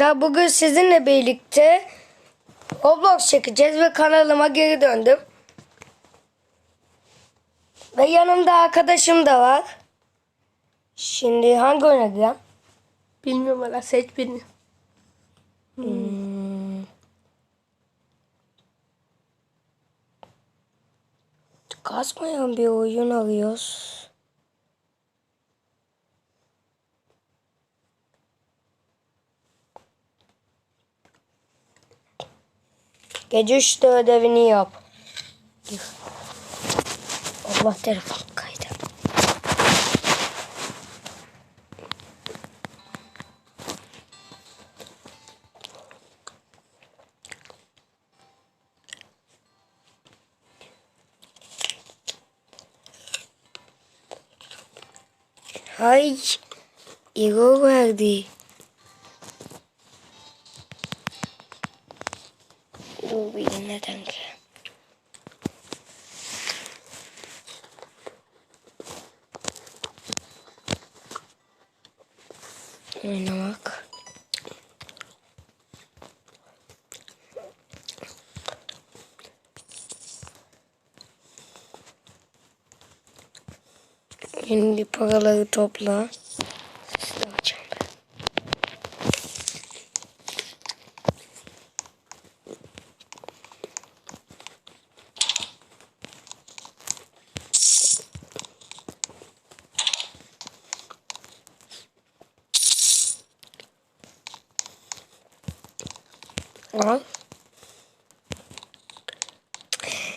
Ya bugün sizinle birlikte Roblox çekeceğiz ve kanalıma geri döndüm. Ve yanımda arkadaşım da var. Şimdi hangi gireyim? Bilmiyorum valla seç birini. Kasmayan bir oyun arıyoruz. Gece üçte ödevini yap. Allah telefon kaydı. Hay. İgo verdi. Bu bir neden ki? Oynamak. Şimdi paraları topla.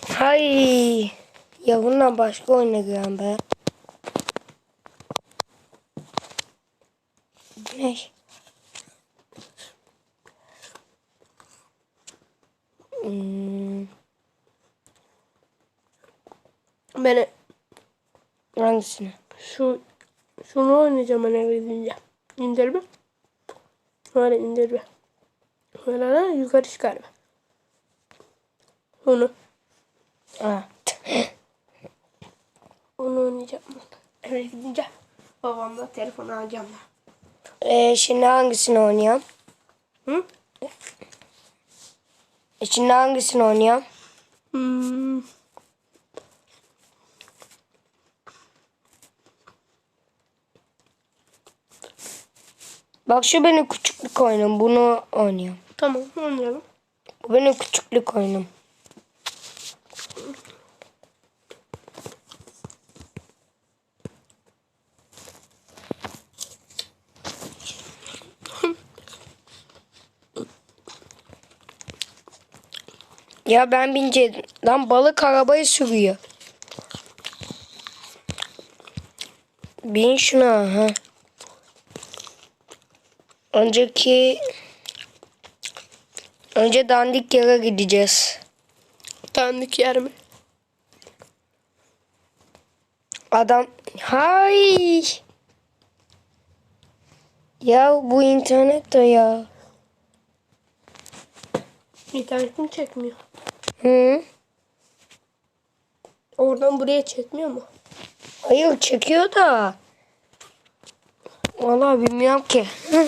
Hay. Ya bundan başka oyuna giren be. Ne? Hmm, Ben hangisini? şu şunu oynayacağım ben eve gidince. İndir bir. Böyle indir bir. Böyle yukarı çıkar bir. Onu. Onu oynayacağım. Eve gidince babamla telefonu alacağım ben. Ee, şimdi hangisini oynayalım? Hı? E, şimdi hangisini oynayalım? Hmm. Bak şu benim küçüklük oyunum. Bunu oynuyorum. Tamam oynayalım. Bu benim küçüklük oyunum. Ya ben bince lan balık arabayı sürüyor. Bin şuna ha. Önceki önce dandik yere gideceğiz. Tanıdık yer mi? Adam hay. Ya bu internet de ya. İnternetim çekmiyor. Hı? Oradan buraya çekmiyor mu? Hayır çekiyor da. Vallahi bilmiyorum ki. Hı.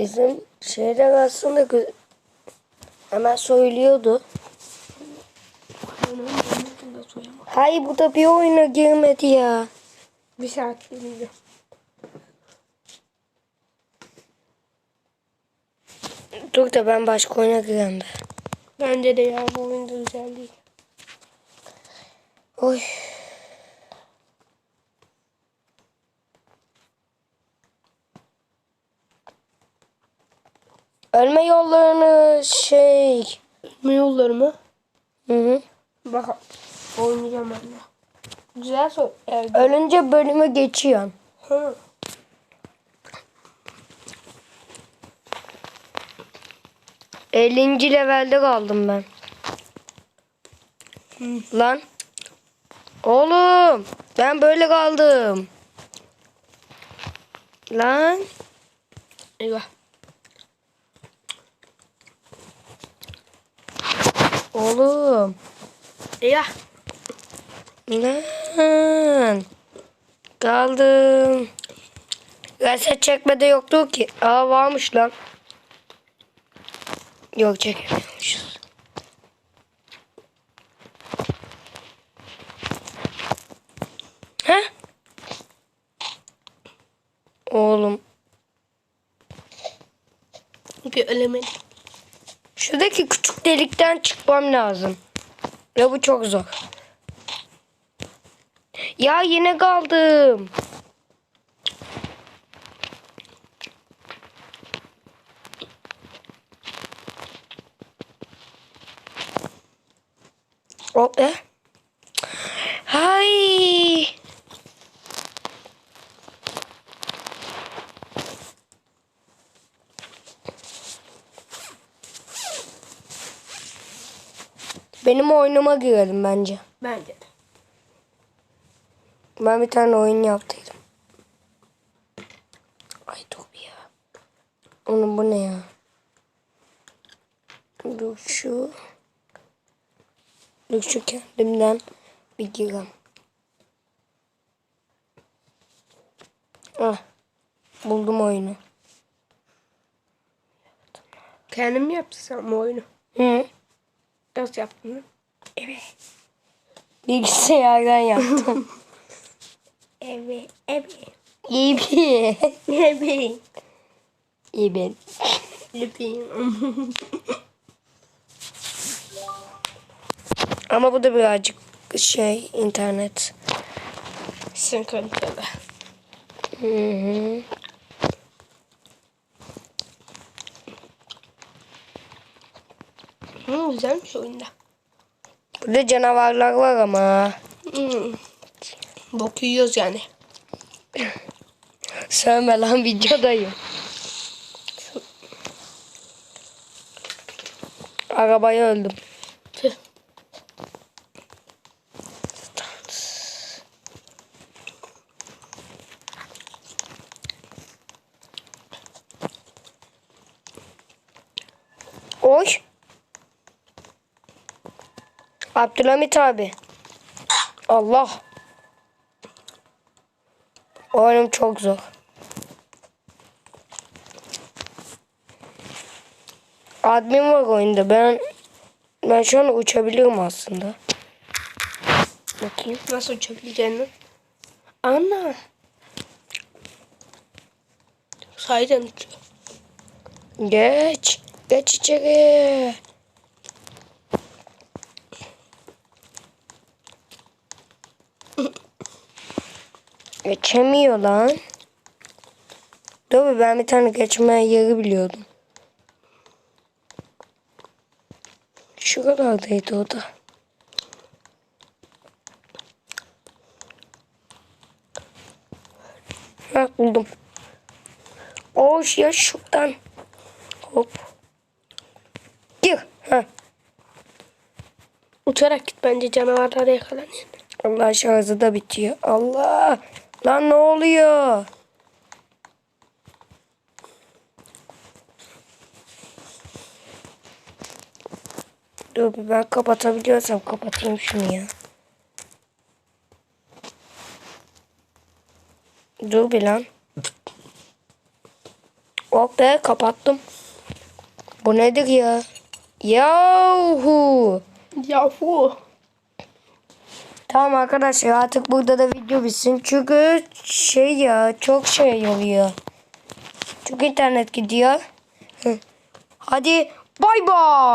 Bizim şeyler aslında hemen söylüyordu. Hay bu da bir oyuna girmedi ya. Bir saat dinleyeceğim. Dur da ben başka oyuna gireyim be. Bence de ya bu oyunda güzel değil. Oy. Ölme yollarını şey. Ne yolları mı? Hı hı. Bak oynayacağım ben de. Güzel soy. Evet. Ölünce bölümü geçiyorsun. Hı. Ellinci levelde kaldım ben. Lan. Oğlum. Ben böyle kaldım. Lan. Eyvah. Oğlum. Ya. Lan. Kaldım. Reset çekmede yoktu ki. Aa varmış lan. Yok çekemiyormuşuz. He? Oğlum. Göremedim. Şuradaki küçük delikten çıkmam lazım. Ya bu çok zor. Ya yine kaldım. O e? Hay. Benim oyunuma girelim bence. Bence de. Ben bir tane oyun yaptıydım. Ay bir ya. Onun bu ne ya? Dur şu. Dur şu kendimden bir girem. Ah. Buldum oyunu. Kendim bu oyunu? Hı. Nasıl yaptın? Evet. Bilgisayardan yaptım. Evet. Evet. Evet. İyi ben. Yapayım. Ama bu da birazcık şey internet. Senkronize. Hı hı. Hı, güzelmiş oyunda. Burada canavarlar var ama. Hmm. Bok yiyoruz yani. Sövme lan videodayım. Arabaya öldüm. Tüh. Oy. Abdülhamit abi. Allah. Oyunum çok zor. Admin var oyunda. Ben ben şu an uçabilirim aslında. Bakayım. Nasıl uçabileceğini. Ana. Uçuyor. Geç. Geç içeri. Geçemiyor lan. Bir, ben bir tane geçme yeri biliyordum. Şu kadardaydı o da. Ha buldum. Oş ya şuradan. Hop. Gir. Ha. Uçarak git bence canavarlara yakalanıyor. Allah şarjı da bitiyor. Allah. Lan ne oluyor? Dur ben kapatabiliyorsam kapatayım şunu ya. Dur bir lan. Oh be kapattım. Bu nedir ya? Yahu. Yahu. Tamam arkadaşlar artık burada da video bitsin. Çünkü şey ya çok şey oluyor. Çok internet gidiyor. Hadi bay bay.